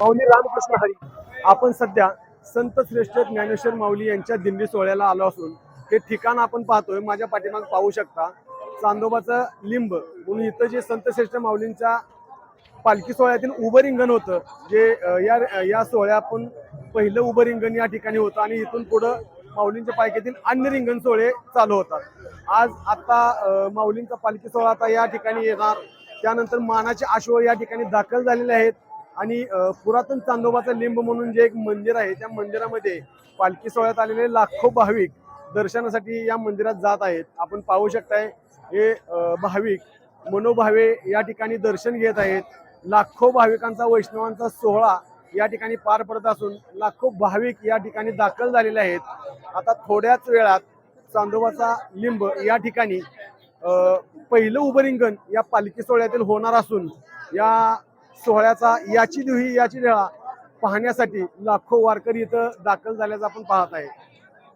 माऊली रामकृष्ण हरी. आपण सध्या संत श्रेष्ठ ज्ञानेश्वर माऊली यांच्या दिंडी सोहळ्याला आलो असून हे ठिकाण आपण पाहतोय माझ्या पाठीमाग पाहू शकता. चांदोबाचं लिंब म्हणून इथं जे संत श्रेष्ठ माऊलींच्या पालखी सोहळ्यातील उभं रिंगण होतं जे या या सोहळ्या आपण पहिलं उभं रिंगण या ठिकाणी होतं आणि इथून पुढं माऊलींच्या पालखीतील अन्य रिंगण सोहळे चालू होतात. आज आता माऊलींचा पालखी सोहळा आता या ठिकाणी येणार. त्यानंतर मानाचे आश्व या ठिकाणी दाखल झालेले आहेत. आणि पुरातन चांदोबाचं लिंब म्हणून जे एक मंदिर आहे त्या मंदिरामध्ये पालखी सोहळ्यात आलेले लाखो भाविक दर्शनासाठी या मंदिरात जात आहेत. आपण पाहू शकताय हे भाविक मनोभावे या ठिकाणी दर्शन घेत आहेत. लाखो भाविकांचा वैष्णवांचा सोहळा या ठिकाणी पार पडत असून लाखो भाविक या ठिकाणी दाखल झालेले आहेत. आता थोड्याच वेळात चांदोबाचा लिंब या ठिकाणी पहिलं उभं रिंगण या पालखी सोहळ्यातील होणार असून या सोहळ्याचा याची दुही याची वेळा पाहण्यासाठी लाखो वारकरी इथं दाखल झाल्याचं आपण पाहत आहे.